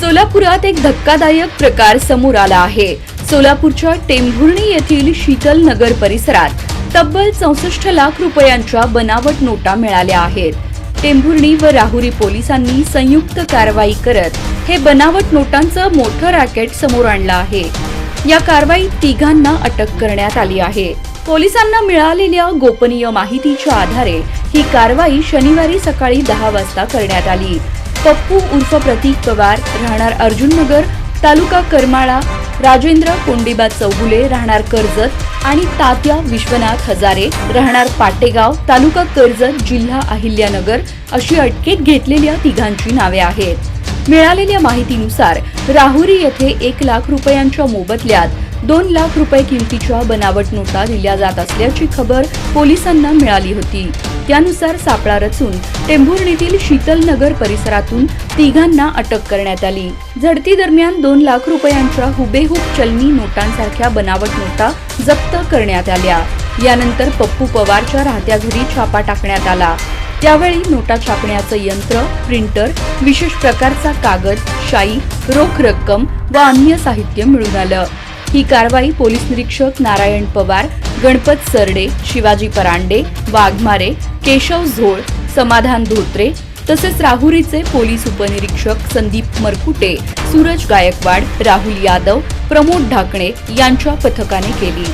सोलापुरात एक धक्कादायक प्रकार समोर आला आहे. सोलापूरच्या टेंभुर्णी येथील शीतल नगर परिसरात तब्बल चौसष्ट लाख रुपयांच्या बनावट नोटा मिळाल्या आहेत. टेंभुर्णी व राहुरी पोलिसांनी संयुक्त कारवाई करत हे बनावट नोटांचं मोठं रॅकेट समोर आणलं आहे. या कारवाईत तिघांना अटक करण्यात आली आहे. पोलिसांना मिळालेल्या गोपनीय माहितीच्या आधारे ही कारवाई शनिवारी सकाळी दहा वाजता करण्यात आली. पप्पू उर्फ प्रतीक पवार राहणार अर्जुननगर तालुका करमाळा राजेंद्र कोंडिबा चौगुले राहणार कर्जत आणि तात्या विश्वनाथ हजारे राहणार पाटेगाव तालुका कर्जत जिल्हा अहिल्यानगर अशी अटकेत घेतलेल्या तिघांची नावे आहेत. मिळालेल्या माहितीनुसार राहुरी येथे एक लाख रुपयांच्या मोबदल्यात दोन लाख रुपये किमतीच्या बनावट नोटा दिल्या जात असल्याची खबर पोलिसांना मिळाली होती. त्यानुसार सापळा रचून टेंभुर्णीतील शीतलनगर परिसरातून तिघांना अटक करण्यात आली. झडती दरम्यान दोन लाख रुपयांच्या हुबेहूब चलनी नोटांसारख्या बनावट नोटा जप्त करण्यात आल्या. यानंतर पप्पू पवारच्या राहत्या घरी छापा टाकण्यात आला. त्यावेळी नोटा छापण्याचं यंत्र प्रिंटर विशेष प्रकारचा कागद शाई रोख रक्कम व अन्य साहित्य मिळून आलं. ही कारवाई पोलीस निरीक्षक नारायण पवार गणपत सरडे शिवाजी परांडे वाघमारे केशव झोळ समाधान धोत्रे तसेच राहुरीचे पोलीस उपनिरीक्षक संदीप मरकुटे सूरज गायकवाड राहुल यादव प्रमोद ढाकणे यांच्या पथकाने केली.